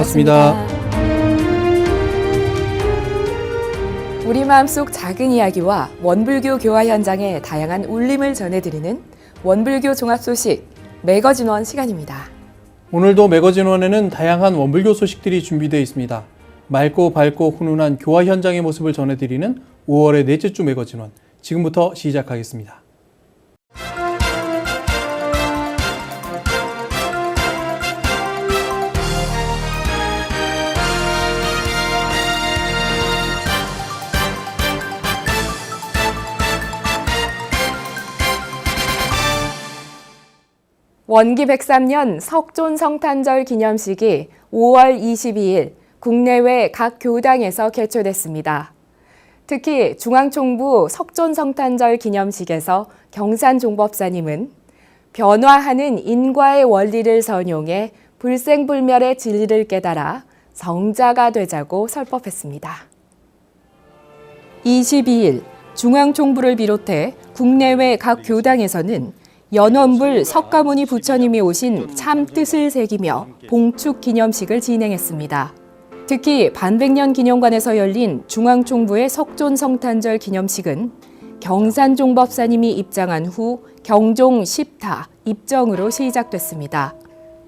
반갑습니다. 우리 마음속 작은 이야기와 원불교 교화 현장의 다양한 울림을 전해드리는 원불교 종합 소식 매거진원 시간입니다. 오늘도 매거진원에는 다양한 원불교 소식들이 준비되어 있습니다. 맑고 밝고 훈훈한 교화 현장의 모습을 전해드리는 5월의 넷째 주 매거진원. 지금부터 시작하겠습니다. 원기 103년 석존 성탄절 기념식이 5월 22일 국내외 각 교당에서 개최됐습니다. 특히 중앙총부 석존 성탄절 기념식에서 경산 종법사님은 변화하는 인과의 원리를 선용해 불생불멸의 진리를 깨달아 성자가 되자고 설법했습니다. 22일 중앙총부를 비롯해 국내외 각 교당에서는 연원불 석가모니 부처님이 오신 참 뜻을 새기며 봉축 기념식을 진행했습니다. 특히 반백년 기념관에서 열린 중앙총부의 석존 성탄절 기념식은 경산종법사님이 입장한 후 경종 10타 입정으로 시작됐습니다.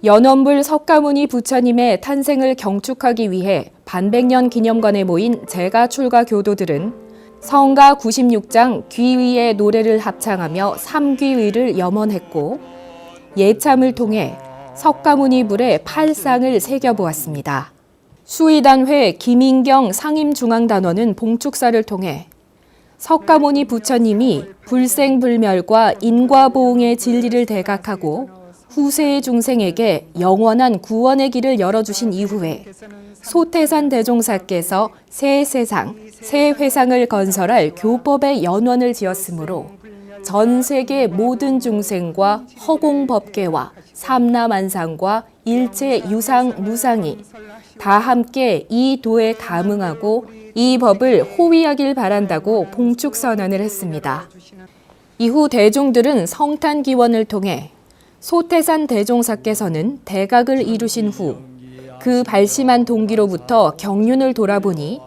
연원불 석가모니 부처님의 탄생을 경축하기 위해 반백년 기념관에 모인 제가 출가 교도들은 성가 96장 귀의의 노래를 합창하며 삼귀의를 염원했고 예참을 통해 석가모니 불에 팔상을 새겨보았습니다. 수의단회 김인경 상임중앙단원은 봉축사를 통해 석가모니 부처님이 불생불멸과 인과보응의 진리를 대각하고 후세의 중생에게 영원한 구원의 길을 열어주신 이후에 소태산 대종사께서 새 세상, 새 회상을 건설할 교법의 연원을 지었으므로 전 세계 모든 중생과 허공법계와 삼라만상과 일체 유상 무상이 다 함께 이 도에 감응하고 이 법을 호위하길 바란다고 봉축 선언을 했습니다. 이후 대중들은 성탄 기원을 통해 소태산 대종사께서는 대각을 이루신 후 그 발심한 동기로부터 경륜을 돌아보니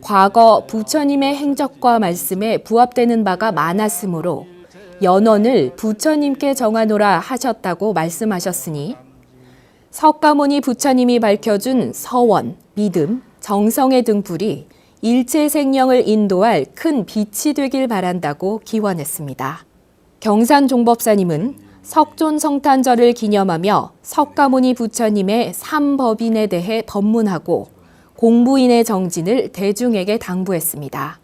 과거 부처님의 행적과 말씀에 부합되는 바가 많았으므로 연원을 부처님께 정하노라 하셨다고 말씀하셨으니 석가모니 부처님이 밝혀준 서원, 믿음, 정성의 등불이 일체 생명을 인도할 큰 빛이 되길 바란다고 기원했습니다. 경산 종법사님은 석존 성탄절을 기념하며 석가모니 부처님의 삼법인에 대해 법문하고 공부인의 정진을 대중에게 당부했습니다.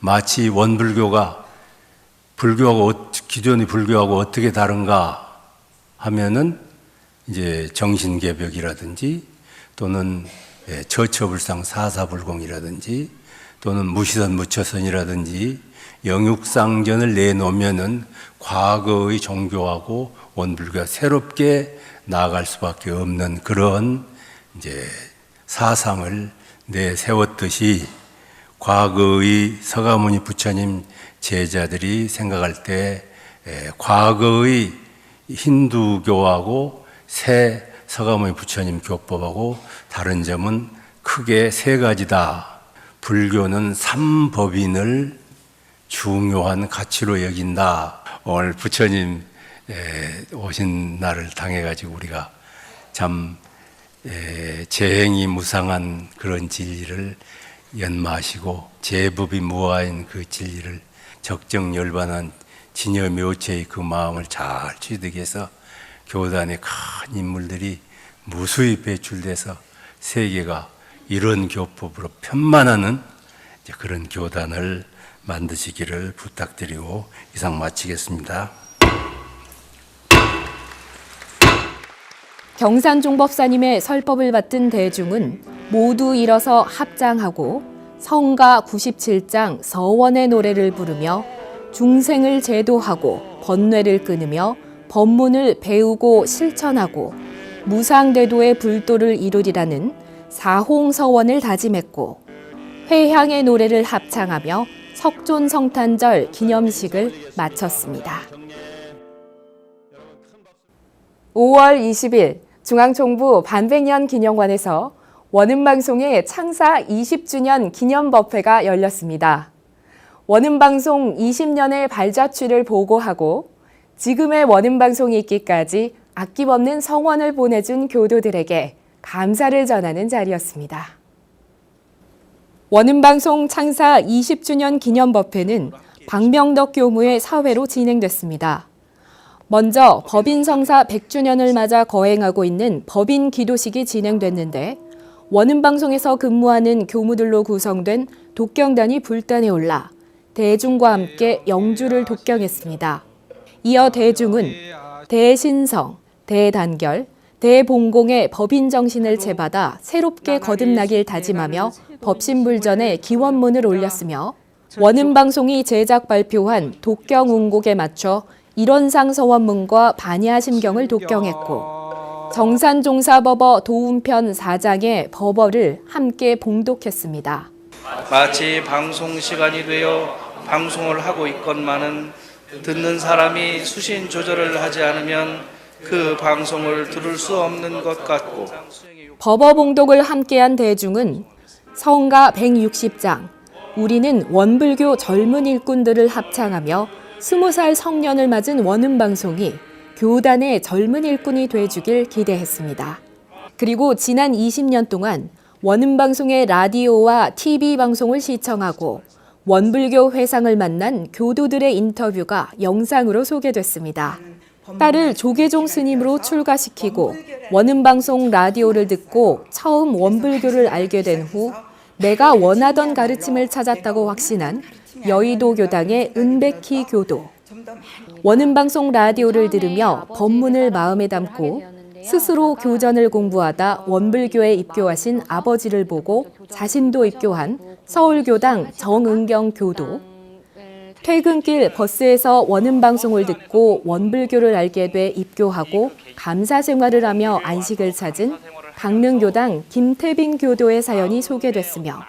마치 원불교가 불교하고 어- 기존의 불교하고 어떻게 다른가 하면은 이제 정신 개벽이라든지 또는 예, 처처불상 사사불공이라든지 또는 무시선 무처선이라든지 영육상전을 내놓으면은 과거의 종교하고 원불교가 새롭게 나아갈 수밖에 없는 그런 이제 사상을 내세웠듯이 과거의 서가모니 부처님 제자들이 생각할 때 에, 과거의 힌두교하고 새 서가모니 부처님 교법하고 다른 점은 크게 세 가지다. 불교는 삼법인을 중요한 가치로 여긴다. 오늘 부처님 에, 오신 날을 당해가지고 우리가 참 에, 재행이 무상한 그런 진리를 연마하시고 제법이 무아인 그 진리를 적정 열반한 진여 묘체의 그 마음을 잘 취득해서 교단의 큰 인물들이 무수히 배출돼서 세계가 이런 교법으로 편만하는 그런 교단을 만드시기를 부탁드리고 이상 마치겠습니다. 경산종 법사님의 설법을 받든 대중은 모두 일어서 합장하고 성가 97장 서원의 노래를 부르며 중생을 제도하고 번뇌를 끊으며 법문을 배우고 실천하고 무상대도의 불도를 이루리라는 사홍서원을 다짐했고 회향의 노래를 합창하며 석존 성탄절 기념식을 마쳤습니다. 5월 20일 중앙총부 반백년 기념관에서 원음방송의 창사 20주년 기념 법회가 열렸습니다. 원음방송 20년의 발자취를 보고하고 지금의 원음방송이 있기까지 아낌없는 성원을 보내준 교도들에게 감사를 전하는 자리였습니다. 원음방송 창사 20주년 기념 법회는 박명덕 교무의 사회로 진행됐습니다. 먼저 법인 성사 100주년을 맞아 거행하고 있는 법인 기도식이 진행됐는데 원음방송에서 근무하는 교무들로 구성된 독경단이 불단에 올라 대중과 함께 영주를 독경했습니다. 이어 대중은 대신성, 대단결, 대봉공의 법인 정신을 채받아 새롭게 거듭나길 다짐하며 법신불전에 기원문을 올렸으며 원음방송이 제작 발표한 독경운곡에 맞춰 일원상 서원문과 반야심경을 독경했고 정산종사법어 도운편 4장의 법어를 함께 봉독했습니다. 마치 방송 시간이 되어 방송을 하고 있건만은 듣는 사람이 수신 조절을 하지 않으면 그 방송을 들을 수 없는 것 같고 법어 봉독을 함께한 대중은 성가 160장, 우리는 원불교 젊은 일꾼들을 합창하며 20살 성년을 맞은 원음 방송이 교단의 젊은 일꾼이 돼주길 기대했습니다. 그리고 지난 20년 동안 원음 방송의 라디오와 TV 방송을 시청하고 원불교 회상을 만난 교도들의 인터뷰가 영상으로 소개됐습니다. 딸을 조계종 스님으로 출가시키고 원음방송 라디오를 듣고 처음 원불교를 알게 된 후 내가 원하던 가르침을 찾았다고 확신한 여의도 교당의 은백희 교도. 원음방송 라디오를 들으며 법문을 마음에 담고 스스로 교전을 공부하다 원불교에 입교하신 아버지를 보고 자신도 입교한 서울교당 정은경 교도. 퇴근길 버스에서 원음 방송을 듣고 원불교를 알게 돼 입교하고 감사 생활을 하며 안식을 찾은 강릉교당 김태빈 교도의 사연이 소개됐으며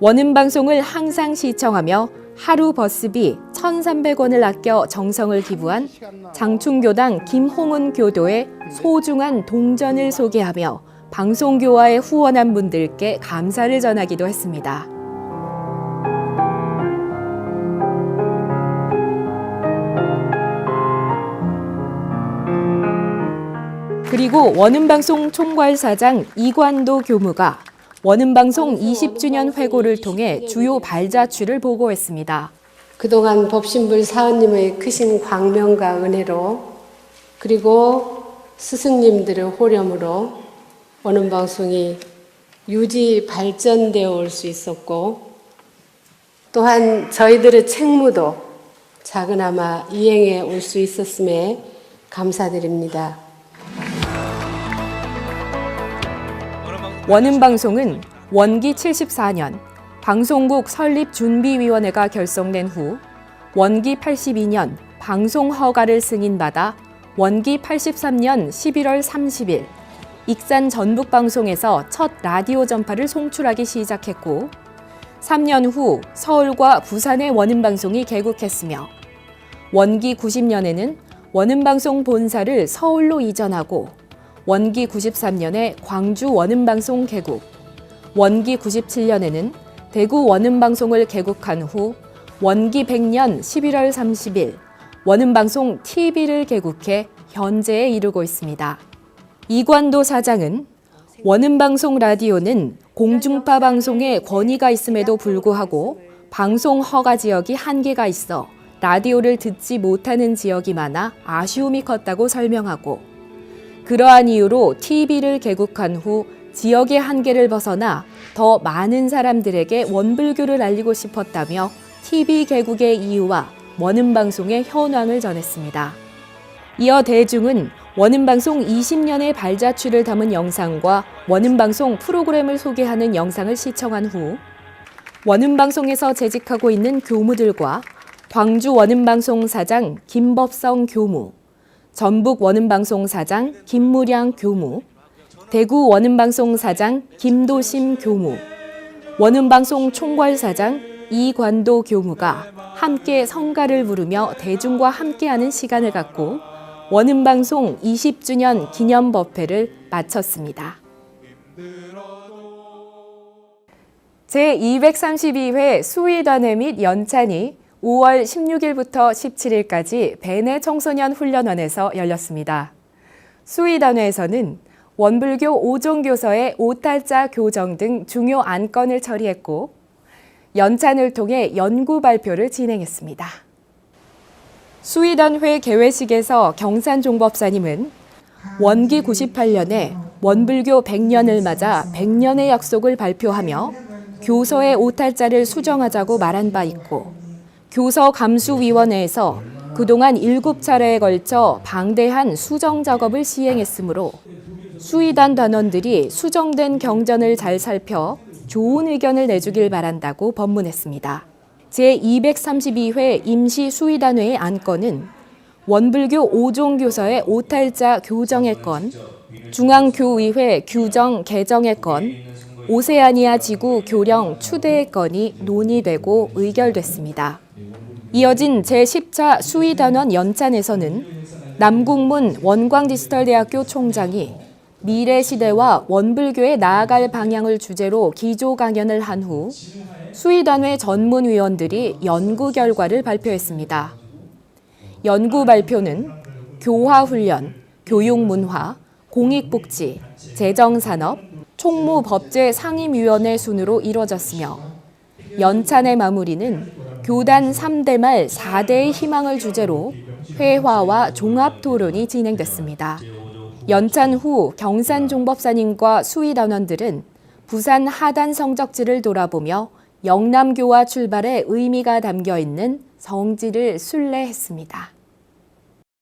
원음 방송을 항상 시청하며 하루 버스비 1,300원을 아껴 정성을 기부한 장충교당 김홍은 교도의 소중한 동전을 소개하며 방송교화에 후원한 분들께 감사를 전하기도 했습니다. 그리고 원음방송 총괄사장 이관도 교무가 원음방송 20주년 회고를 통해 주요 발자취를 보고했습니다. 그동안 법신불 사원님의 크신 광명과 은혜로 그리고 스승님들의 호렴으로 원음방송이 유지 발전되어 올 수 있었고 또한 저희들의 책무도 작은아마 이행해 올 수 있었음에 감사드립니다. 원음방송은 원기 74년 방송국 설립준비위원회가 결성된 후 원기 82년 방송 허가를 승인받아 원기 83년 11월 30일 익산 전북방송에서 첫 라디오 전파를 송출하기 시작했고 3년 후 서울과 부산의 원음방송이 개국했으며 원기 90년에는 원음방송 본사를 서울로 이전하고 원기 93년에 광주 원음방송 개국, 원기 97년에는 대구 원음방송을 개국한 후 원기 100년 11월 30일 원음방송 TV를 개국해 현재에 이르고 있습니다. 이관도 사장은 원음방송 라디오는 공중파 방송에 권위가 있음에도 불구하고 방송 허가 지역이 한계가 있어 라디오를 듣지 못하는 지역이 많아 아쉬움이 컸다고 설명하고 그러한 이유로 TV를 개국한 후 지역의 한계를 벗어나 더 많은 사람들에게 원불교를 알리고 싶었다며 TV 개국의 이유와 원음방송의 현황을 전했습니다. 이어 대중은 원음방송 20년의 발자취를 담은 영상과 원음방송 프로그램을 소개하는 영상을 시청한 후 원음방송에서 재직하고 있는 교무들과 광주 원음방송 사장 김법성 교무, 전북 원음방송 사장 김무량 교무, 대구 원음방송 사장 김도심 교무, 원음방송 총괄 사장 이관도 교무가 함께 성가를 부르며 대중과 함께하는 시간을 갖고 원음방송 20주년 기념 법회를 마쳤습니다. 제232회 수의단회 및 연찬이 5월 16일부터 17일까지 베네 청소년 훈련원에서 열렸습니다. 수의단회에서는 원불교 5종 교서의 오탈자 교정 등 중요 안건을 처리했고 연찬을 통해 연구 발표를 진행했습니다. 수의단회 개회식에서 경산종법사님은 원기 98년에 원불교 100년을 맞아 100년의 약속을 발표하며 교서의 오탈자를 수정하자고 말한 바 있고 교서 감수위원회에서 그동안 7차례에 걸쳐 방대한 수정 작업을 시행했으므로 수의단 단원들이 수정된 경전을 잘 살펴 좋은 의견을 내주길 바란다고 법문했습니다. 제232회 임시 수의단회의 안건은 원불교 5종 교서의 오탈자 교정의 건, 중앙교의회 규정 개정의 건, 오세아니아 지구 교령 추대의 건이 논의되고 의결됐습니다. 이어진 제10차 수의단원 연찬에서는 남국문 원광디지털대학교 총장이 미래 시대와 원불교에 나아갈 방향을 주제로 기조 강연을 한 후 수의단회 전문위원들이 연구 결과를 발표했습니다. 연구 발표는 교화훈련, 교육문화, 공익복지, 재정산업, 총무법제 상임위원회 순으로 이뤄졌으며 연찬의 마무리는 교단 3대 말 4대의 희망을 주제로 회화와 종합 토론이 진행됐습니다. 연찬 후 경산종법사님과 수의단원들은 부산 하단 성적지를 돌아보며 영남교와 출발의 의미가 담겨 있는 성지를 순례했습니다.